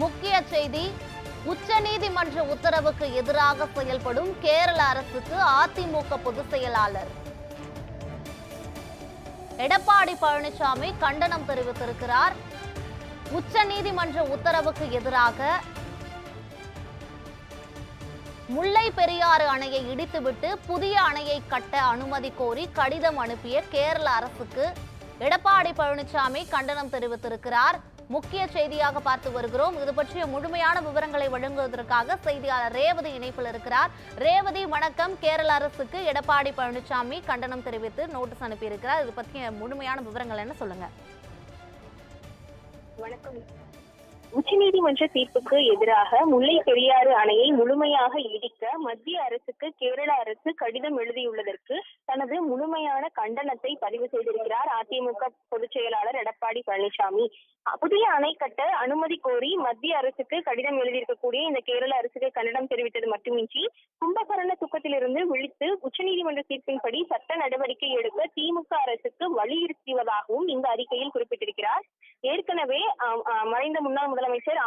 முக்கிய செய்தி உச்சநீதிமன்ற உத்தரவுக்கு எதிராக செயல்படும் கேரள அரசுக்கு அதிமுக பொதுச் செயலாளர். எடப்பாடி பழனிசாமி கண்டனம் தெரிவித்திருக்கிறார். உச்சநீதிமன்ற உத்தரவுக்கு எதிராக முல்லை பெரியாறு அணையை இடித்துவிட்டு புதிய அணையை கட்ட அனுமதி கோரி கடிதம் அனுப்பிய கேரள அரசுக்கு எடப்பாடி பழனிசாமி கண்டனம் தெரிவித்திருக்கிறார். முக்கிய செய்தியாக பார்த்து வருகிறோம். இது பற்றிய முழுமையான விவரங்களை வழங்குவதற்காக செய்தியாளர் ரேவதி இணைப்பில் இருக்கிறார். ரேவதி வணக்கம். கேரள அரசுக்கு எடப்பாடி பழனிசாமி கண்டனம் தெரிவித்து நோட்டீஸ் அனுப்பியிருக்கிறார். இது பற்றிய முழுமையான விவரங்கள் என்ன சொல்லுங்க. வணக்கம். உச்சநீதிமன்ற தீர்ப்புக்கு எதிராக முல்லை பெரியாறு அணையை முழுமையாக இடிக்க மத்திய அரசுக்கு கேரள அரசு கடிதம் எழுதியுள்ளதற்கு தனது முழுமையான கண்டனத்தை பதிவு செய்திருக்கிறார். அதிமுக பொதுச் செயலாளர் எடப்பாடி பழனிசாமி புதிய அணை கட்ட அனுமதி கோரி மத்திய அரசுக்கு கடிதம் எழுதியிருக்கக்கூடிய இந்த கேரள அரசுக்கு கண்டனம் தெரிவித்தது மட்டுமின்றி கும்பகரண துக்கத்திலிருந்து விழித்து உச்சநீதிமன்ற தீர்ப்பின்படி சட்ட நடவடிக்கை எடுக்க திமுக அரசுக்கு வலியுறுத்துவதாகவும் இந்த அறிக்கையில் குறிப்பிட்டிருக்கிறார். ஏற்கனவே மறைந்த முன்னாள் முதலமைச்சர்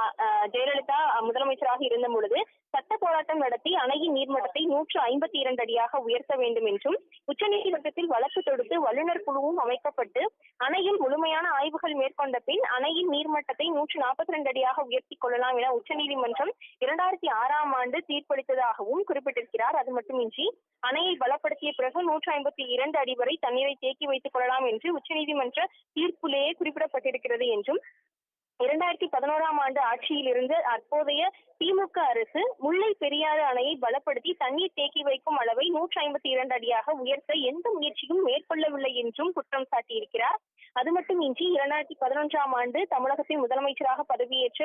ஜெயலலிதா முதலமைச்சராக இருந்த பொழுது சட்ட போராட்டம் நடத்தி அணையின் நீர்மட்டத்தை நூற்று ஐம்பத்தி இரண்டு அடியாக உயர்த்த வேண்டும் என்றும் உச்சநீதிமன்றத்தில் வழக்கு தொடுத்து வல்லுநர் குழுவும் அமைக்கப்பட்டு அணையில் முழுமையான ஆய்வுகள் மேற்கொண்ட பின் அணையின் நீர்மட்டத்தை நூற்று நாற்பத்தி இரண்டு அடியாக உயர்த்தி கொள்ளலாம் என உச்சநீதிமன்றம் இரண்டாயிரத்தி ஆறாம் ஆண்டு தீர்ப்பளித்ததாகவும் குறிப்பிட்டிருக்கிறார். அது மட்டுமின்றி அணையை பலப்படுத்திய பிறகு நூற்று ஐம்பத்தி இரண்டு அடி வரை தண்ணீரை தேக்கி வைத்துக் கொள்ளலாம் என்று உச்சநீதிமன்ற தீர்ப்பிலேயே குறிப்பிடப்பட்டிருக்கிறது என்றும் இரண்டாயிரத்தி பதினோராம் ஆண்டு ஆட்சியில் இருந்து அப்போதைய திமுக அரசு முல்லை பெரியாறு அணையை பலப்படுத்தி தண்ணீர் தேக்கி வைக்கும் அளவை நூற்றி ஐம்பத்தி இரண்டு அடியாக உயர்த்த எந்த முயற்சியும் மேற்கொள்ளவில்லை என்றும் குற்றம் சாட்டியிருக்கிறார். அது மட்டுமின்றி இரண்டாயிரத்தி பதினொன்றாம் ஆண்டு தமிழகத்தின் முதலமைச்சராக பதவியேற்ற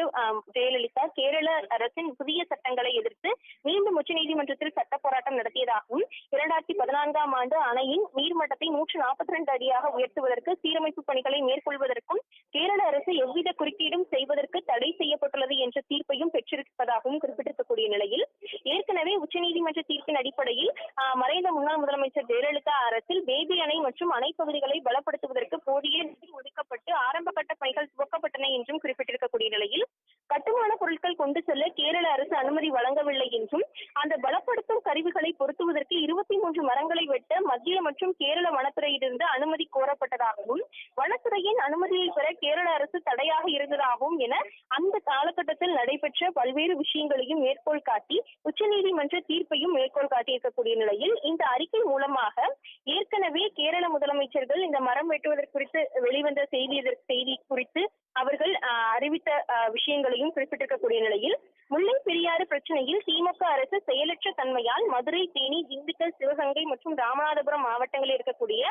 ஜெயலலிதா கேரள அரசின் புதிய சட்டங்களை எதிர்த்து மீண்டும் உச்சநீதிமன்றத்தில் சட்ட போராட்டம் நடத்தியதாகவும் இரண்டாயிரத்தி பதினான்காம் ஆண்டு அணையின் நீர்மட்டத்தை நூற்று நாற்பத்தி ரெண்டு அடியாக உயர்த்துவதற்கு சீரமைப்பு பணிகளை மேற்கொள்வதற்கும் கேரள அரசு எவ்வித குறுக்கீடும் செய்வதற்கு தடை செய்யப்பட்டுள்ளது என்ற தீர்ப்பையும் பெற்றிருப்பதாகவும் குறிப்பிட்டிருக்கக்கூடிய நிலையில் ஏற்கனவே உச்சநீதிமன்ற தீர்ப்பின் அடிப்படையில் மறைந்த முன்னாள் முதலமைச்சர் ஜெயலலிதா அரசில் பேபி அணை மற்றும் அணை பகுதிகளை பலப்படுத்துவதற்கு போதிய நிதி ஒதுக்கப்பட்டு ஆரம்ப கட்ட பணிகள் துவக்கப்பட்டன என்றும் குறிப்பிட்டு நிலையில் கட்டுமான பொருட்கள் கொண்டு செல்ல கேரள அரசு அனுமதி வழங்கவில்லை என்றும் அந்த பலப்படுத்தும் கருவிகளை பொருத்துவதற்கு இருபத்தி மூன்று மரங்களை வெட்ட மத்திய மற்றும் கேரள வனத்துறையிலிருந்து அனுமதி கோரப்பட்டதாகவும் வனத்துறையின் அனுமதியை பெற கேரள அரசு தடையாக இருந்ததாகவும் என அந்த காலகட்டத்தில் நடைபெற்ற பல்வேறு விஷயங்களையும் மேற்கோள் காட்டி உச்சநீதிமன்ற தீர்ப்பையும் மேற்கோள் காட்டியிருக்கக்கூடிய நிலையில் இந்த அறிக்கை மூலமாக ஏற்கனவே கேரள முதலமைச்சர்கள் இந்த மரம் வெட்டுவதற்கு குறித்து வெளிவந்த செய்தி செய்தி குறித்து அவர்கள் அறிவித்த விஷயங்களையும் குறிப்பிட்டிருக்கக்கூடிய நிலையில் முல்லை பெரியாறு பிரச்சனையில் திமுக அரசு செயலற்ற தன்மையால் மதுரை தேனி திண்டுக்கல் சிவகங்கை மற்றும் ராமநாதபுரம் மாவட்டங்களில் இருக்கக்கூடிய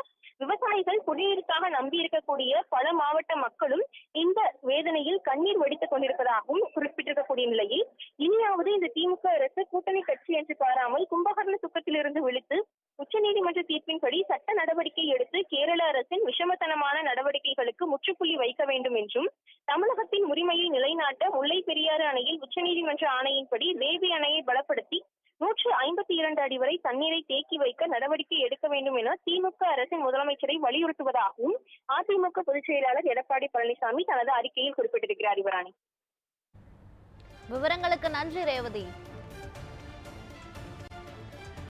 விவசாயிகள் குடிநீருக்காக நம்பி இருக்கக்கூடிய பல மாவட்ட மக்களும் இந்த வேதனையில் கண்ணீர் வடித்துக் கொண்டிருப்பதாகவும் குறிப்பிட்டிருக்கக்கூடிய நிலையில் இனியாவது இந்த திமுக அரசு கூட்டணி கட்சி என்று பாராமல் கும்பகர்ண சுக்கத்திலிருந்து விழித்து உச்சநீதிமன்ற தீர்ப்பின்படி சட்ட நடவடிக்கை எடுத்து கேரள அரசின் விஷமத்தனமான நடவடிக்கைகளுக்கு முற்றுப்புள்ளி வைக்க வேண்டும் என்றும் தமிழகத்தின் உரிமையை நிலைநாட்ட முல்லை பெரியாறு அணையில் உச்சநீதிமன்ற ஆணையின்படி தேவி அணையை பலப்படுத்தி நூற்று ஐம்பத்தி இரண்டு அடி வரை தண்ணீரை தேக்கி வைக்க நடவடிக்கை எடுக்க வேண்டும் என திமுக அரசின் முதலமைச்சரை வலியுறுத்துவதாகவும் அதிமுக பொதுச் செயலாளர் எடப்பாடி பழனிசாமி தனது அறிக்கையில் குறிப்பிட்டிருக்கிறார் இவராணி. விவரங்களுக்கு நன்றி ரேவதி.